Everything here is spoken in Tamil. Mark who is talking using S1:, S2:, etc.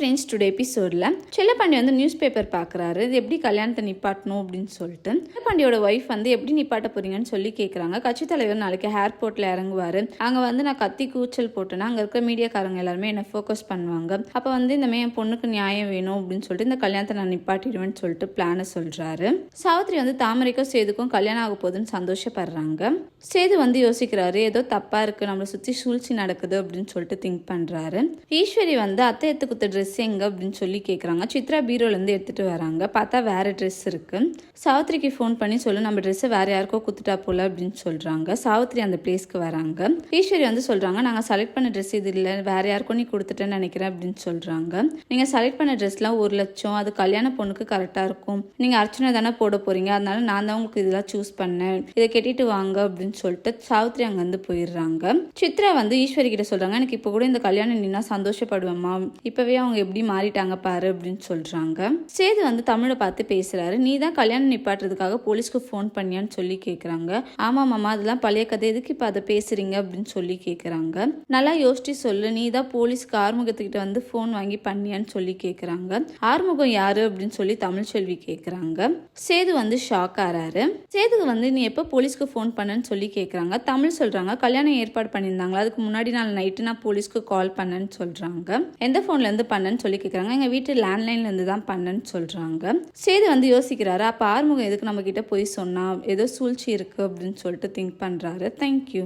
S1: ஃப்ரெண்ட்ஸ் டுடே எபிசோடில் செல்லப்பாண்டி வந்து நியூஸ் பேப்பர் பார்க்குறாரு இது எப்படி கல்யாணத்தை நிப்பாட்டணும் அப்படின்னு சொல்லிட்டு. செல்லப்பாண்டியோட ஒய்ஃப் வந்து எப்படி நிப்பாட்ட போறீங்கன்னு சொல்லி கேட்குறாங்க கட்சி தலைவர் நாளைக்கு ஏர்போர்ட்டில் இறங்குவார். அங்கே வந்து நான் கத்தி கூச்சல் போட்டேன்னா அங்கே இருக்க மீடியாக்காரங்க எல்லாருமே என்னை ஃபோக்கஸ் பண்ணுவாங்க. அப்போ வந்து இந்த மே என் பொண்ணுக்கு நியாயம் வேணும் அப்படின்னு சொல்லிட்டு இந்த கல்யாணத்தை நான் நிப்பாட்டிடுவேன்னு சொல்லிட்டு பிளானை சொல்கிறாரு சாவித்ரி வந்து தாமரைக்கும் சேதுக்கும் கல்யாணம் ஆக போகுதுன்னு சந்தோஷப்படுறாங்க. சேது வந்து யோசிக்கிறாரு ஏதோ தப்பாக இருக்குது நம்மளை சுற்றி சூழ்ச்சி நடக்குது அப்படின்னு சொல்லிட்டு திங்க் பண்ணுறாரு ஈஸ்வரி வந்து அத்தை எடுத்து கொடுத்த ட்ரெஸ் எங்கே? அப்படின்னு சொல்லி கேட்குறாங்க சித்ரா பீரோலேருந்து எடுத்துகிட்டு வராங்க. பார்த்தா வேறு ட்ரெஸ் இருக்குது சாவித்ரிக்கு ஃபோன் பண்ணி சொல்லு நம்ம ட்ரெஸ்ஸை வேறு யாருக்கோ குத்துட்டா போல அப்படின்னு சொல்கிறாங்க சாவித்ரி அந்த பிளேஸ்க்கு வராங்க. ஈஸ்வரி வந்து சொல்கிறாங்க நாங்கள் செலக்ட் பண்ண ட்ரெஸ் இது இல்லை. வேறு யாருக்கோ நீ கொடுத்துட்டேன்னு நினைக்கிறேன் அப்படின்னு சொல்கிறாங்க நீங்கள் செலக்ட் பண்ண ட்ரெஸ்லாம் ஒரு லட்சம். அது கல்யாண பொண்ணுக்கு கரெக்டாக இருக்கும். நீங்கள் அர்ச்சனை தானே போட போகிறீங்க அதனால நான் தான் உங்களுக்கு இதெல்லாம் சூஸ் பண்ணேன். இதை கெட்டிட்டு வாங்க அப்படின்னு சொல்லிட்டு சாவித்ரி அங்கேருந்து போயிடுறாங்க. சித்ரா வந்து ஈஸ்வரி கிட்ட சொல்கிறாங்க எனக்கு இப்போ கூட இந்த கல்யாணம் நின்னா சந்தோஷப்படுவேம்மா. இப்போவே அவங்க எப்படி மாறிட்டாங்க பாரு அப்படின்னு சொல்கிறாங்க சேது வந்து தமிழை பார்த்து பேசுகிறாரு நீ தான் கல்யாணம் நிப்பாட்டுறதுக்காக போலீஸ்க்கு ஃபோன் பண்ணியான்னு சொல்லி கேட்குறாங்க ஆமாம் மாமா அதெல்லாம் பழைய கதை. எதுக்கு இப்போ அதை பேசுறீங்க? அப்படின்னு சொல்லி கேட்குறாங்க நல்லா யோசிச்சு சொல்லு நீ தான் போலீஸ்க்கு ஆறுமுகத்துக்கிட்ட வந்து ஃபோன் வாங்கி பண்ணியான்னு சொல்லி கேட்குறாங்க ஆறுமுகம் யாரு? அப்படின்னு சொல்லி தமிழ் செல்வி கேட்குறாங்க சேது வந்து ஷாக் ஆறாரு. சேதுக்கு வந்து நீ எப்போ போலீஸ்க்கு ஃபோன் பண்ணன்னு சொல்லி சொல்லி கேட்குறாங்க தமிழ் சொல்கிறாங்க கல்யாணம் ஏற்பாடு பண்ணியிருந்தாங்களா? அதுக்கு முன்னாடி நாள் நைட்டு நான் போலீஸ்க்கு கால் பண்ணேன்னு சொல்கிறாங்க எந்த ஃபோன்லேருந்து பண்ணேன்னு சொல்லி கேட்குறாங்க எங்கள் வீட்டு லேண்ட்லைன்லேருந்து தான் பண்ணேன்னு சொல்கிறாங்க சேது வந்து யோசிக்கிறாரு அப்போ ஆறுமுகம் எதுக்கு நம்மக்கிட்ட போய் சொன்னால் ஏதோ சூழ்ச்சி இருக்குது அப்படின்னு சொல்லிட்டு திங்க் பண்ணுறாரு தேங்க்யூ